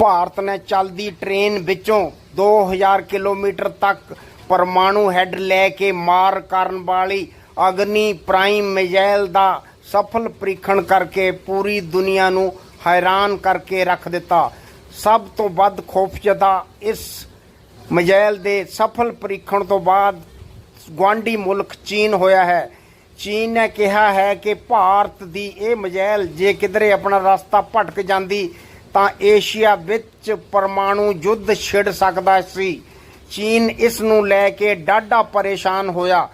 ਭਾਰਤ ਨੇ ਚੱਲਦੀ ਟ੍ਰੇਨ ਵਿੱਚੋਂ 2000 ਕਿਲੋਮੀਟਰ ਤੱਕ ਪਰਮਾਣੂ ਹੈੱਡ ਲੈ ਕੇ ਮਾਰ ਕਰਨ ਵਾਲੀ ਅਗਨੀ ਪ੍ਰਾਈਮ ਮਿਜ਼ਾਈਲ ਦਾ ਸਫਲ ਪ੍ਰੀਖਣ ਕਰਕੇ ਪੂਰੀ ਦੁਨੀਆ ਨੂੰ ਹੈਰਾਨ ਕਰਕੇ ਰੱਖ ਦਿੱਤਾ। ਸਭ ਤੋਂ ਵੱਧ ਖੌਫਜਦਾ ਇਸ ਮਿਜ਼ਾਈਲ ਦੇ ਸਫਲ ਪ੍ਰੀਖਣ ਤੋਂ ਬਾਅਦ ਗੁਆਂਢੀ ਮੁਲਕ ਚੀਨ ਹੋਇਆ ਹੈ। ਚੀਨ ਨੇ ਕਿਹਾ ਹੈ ਕਿ ਭਾਰਤ ਦੀ ਇਹ ਮਿਜ਼ਾਈਲ ਜੇ ਕਿਧਰੇ ਆਪਣਾ ਰਸਤਾ ਭਟਕ ਜਾਂਦੀ ਤਾਂ ਏਸ਼ੀਆ ਵਿੱਚ ਪਰਮਾਣੂ ਯੁੱਧ ਛਿੜ ਸਕਦਾ ਸੀ। ਚੀਨ ਇਸ ਨੂੰ ਲੈ ਕੇ ਡਾਢਾ ਪਰੇਸ਼ਾਨ ਹੋਇਆ।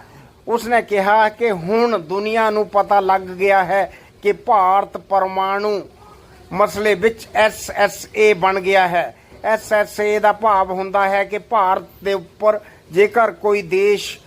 ਉਸਨੇ ਕਿਹਾ ਕਿ ਹੁਣ ਦੁਨੀਆ ਨੂੰ ਪਤਾ ਲੱਗ ਗਿਆ ਹੈ ਕਿ ਭਾਰਤ ਪਰਮਾਣੂ ਮਸਲੇ ਵਿੱਚ ਐਸਐਸਏ ਬਣ ਗਿਆ ਹੈ। ਐਸਐਸਏ ਦਾ ਭਾਵ ਹੁੰਦਾ ਹੈ ਕਿ ਭਾਰਤ ਦੇ ਉੱਪਰ ਜੇਕਰ ਕੋਈ ਦੇਸ਼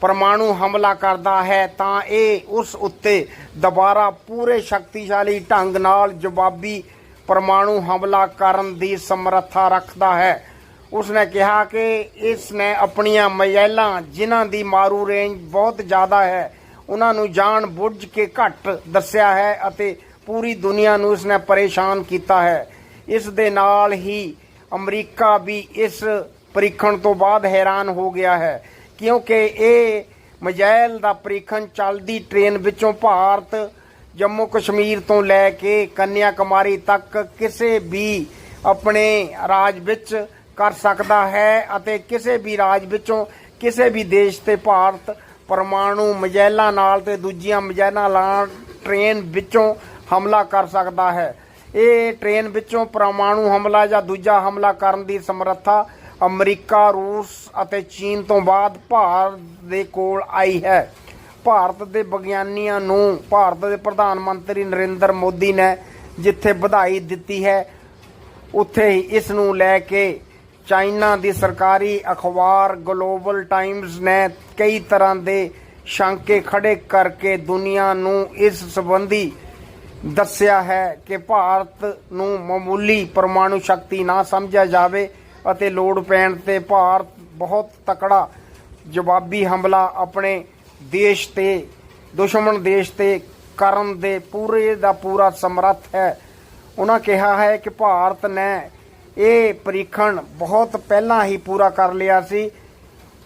ਪਰਮਾਣੂ ਹਮਲਾ ਕਰਦਾ ਹੈ, ਤਾਂ ਇਹ ਉਸ ਉੱਤੇ ਦੁਬਾਰਾ ਪੂਰੇ ਸ਼ਕਤੀਸ਼ਾਲੀ ਢੰਗ ਨਾਲ ਜਵਾਬੀ ਪਰਮਾਣੂ ਹਮਲਾ ਕਰਨ ਦੀ ਸਮਰੱਥਾ ਰੱਖਦਾ ਹੈ। ਉਸਨੇ ਕਿਹਾ ਕਿ ਇਸ ਨੇ ਆਪਣੀਆਂ ਮਿਜ਼ਾਈਲਾਂ ਜਿਨ੍ਹਾਂ ਦੀ ਮਾਰੂ ਰੇਂਜ ਬਹੁਤ ਜ਼ਿਆਦਾ ਹੈ ਉਹਨਾਂ ਨੂੰ ਜਾਣ ਬੁੱਝ ਕੇ ਘੱਟ ਦੱਸਿਆ ਹੈ ਅਤੇ ਪੂਰੀ ਦੁਨੀਆ ਨੂੰ ਇਸਨੇ ਪਰੇਸ਼ਾਨ ਕੀਤਾ ਹੈ। ਇਸ ਦੇ ਨਾਲ ਹੀ ਅਮਰੀਕਾ ਵੀ ਇਸ ਪ੍ਰੀਖਣ ਤੋਂ ਬਾਅਦ ਹੈਰਾਨ ਹੋ ਗਿਆ ਹੈ, ਕਿਉਂਕਿ ਇਹ ਮਜ਼ਾਇਲ ਦਾ ਪ੍ਰੀਖਣ ਚੱਲਦੀ ਟ੍ਰੇਨ ਵਿੱਚੋਂ ਭਾਰਤ ਜੰਮੂ ਕਸ਼ਮੀਰ ਤੋਂ ਲੈ ਕੇ ਕੰਨਿਆ ਕੁਮਾਰੀ ਤੱਕ ਕਿਸੇ ਵੀ ਆਪਣੇ ਰਾਜ ਵਿੱਚ ਕਰ ਸਕਦਾ ਹੈ ਅਤੇ ਕਿਸੇ ਵੀ ਰਾਜ ਵਿੱਚੋਂ ਕਿਸੇ ਵੀ ਦੇਸ਼ ਤੇ ਭਾਰਤ ਪਰਮਾਣੂ ਮਿਜ਼ਾਈਲਾਂ ਨਾਲ ਤੇ ਦੂਜੀਆਂ ਮਿਜ਼ਾਈਲਾਂ ਨਾਲ ਟ੍ਰੇਨ ਵਿੱਚੋਂ ਹਮਲਾ ਕਰ ਸਕਦਾ ਹੈ। ਇਹ ਟ੍ਰੇਨ ਵਿੱਚੋਂ ਪਰਮਾਣੂ ਹਮਲਾ ਜਾਂ ਦੂਜਾ ਹਮਲਾ ਕਰਨ ਦੀ ਸਮਰੱਥਾ ਅਮਰੀਕਾ, ਰੂਸ ਅਤੇ ਚੀਨ ਤੋਂ ਬਾਅਦ ਭਾਰਤ ਦੇ ਕੋਲ ਆਈ ਹੈ। ਭਾਰਤ ਦੇ ਵਿਗਿਆਨੀਆਂ ਨੂੰ, ਭਾਰਤ ਦੇ ਪ੍ਰਧਾਨ ਮੰਤਰੀ ਨਰਿੰਦਰ ਮੋਦੀ ਨੇ ਜਿੱਥੇ ਵਧਾਈ ਦਿੱਤੀ ਹੈ, ਉੱਥੇ ਹੀ ਇਸ ਨੂੰ ਲੈ ਕੇ ਚਾਈਨਾ ਦੀ ਸਰਕਾਰੀ ਅਖਬਾਰ ਗਲੋਬਲ ਟਾਈਮਜ਼ ਨੇ ਕਈ ਤਰ੍ਹਾਂ ਦੇ ਸ਼ੰਕੇ ਖੜੇ ਕਰਕੇ ਦੁਨੀਆ ਨੂੰ ਇਸ ਸੰਬੰਧੀ ਦੱਸਿਆ ਹੈ ਕਿ ਭਾਰਤ ਨੂੰ ਮਾਮੂਲੀ ਪਰਮਾਣੂ ਸ਼ਕਤੀ ਨਾ ਸਮਝਿਆ ਜਾਵੇ ਅਤੇ ਲੋੜ ਪੈਣ ਤੇ ਭਾਰਤ ਬਹੁਤ ਤਕੜਾ ਜਵਾਬੀ ਹਮਲਾ ਆਪਣੇ ਦੇਸ਼ ਤੇ, ਦੁਸ਼ਮਣ ਦੇਸ਼ ਤੇ ਕਰਨ ਦੇ ਪੂਰੇ ਦਾ ਪੂਰਾ ਸਮਰੱਥ ਹੈ। ਉਹਨਾਂ ਕਿਹਾ ਹੈ ਕਿ ਭਾਰਤ ਨੇ ਇਹ ਪਰੀਖਣ ਬਹੁਤ ਪਹਿਲਾਂ ਹੀ ਪੂਰਾ ਕਰ ਲਿਆ ਸੀ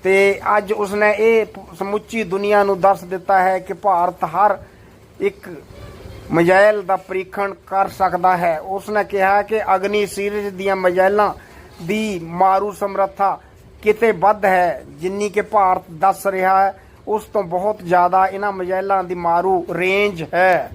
ਤੇ ਅੱਜ ਉਸਨੇ ਇਹ ਸਮੁੱਚੀ ਦੁਨੀਆ ਨੂੰ ਦੱਸ ਦਿੱਤਾ ਹੈ ਕਿ ਭਾਰਤ ਹਰ ਇੱਕ ਮਜ਼ਾਇਲ ਦਾ ਪਰੀਖਣ ਕਰ ਸਕਦਾ ਹੈ। ਉਸਨੇ ਕਿਹਾ ਕਿ ਅਗਨੀ ਸੀਰੀਜ਼ ਦੀਆਂ ਮਜ਼ਾਇਲਾਂ ਦੀ ਮਾਰੂ ਸਮਰੱਥਾ ਕਿਤੇ ਵੱਧ ਹੈ, ਜਿੰਨੀ ਕਿ ਭਾਰਤ ਦੱਸ ਰਿਹਾ ਹੈ। ਉਸ ਤੋਂ ਬਹੁਤ ਜ਼ਿਆਦਾ ਇਹਨਾਂ ਮਿਜ਼ਾਈਲਾਂ ਦੀ ਮਾਰੂ ਰੇਂਜ ਹੈ।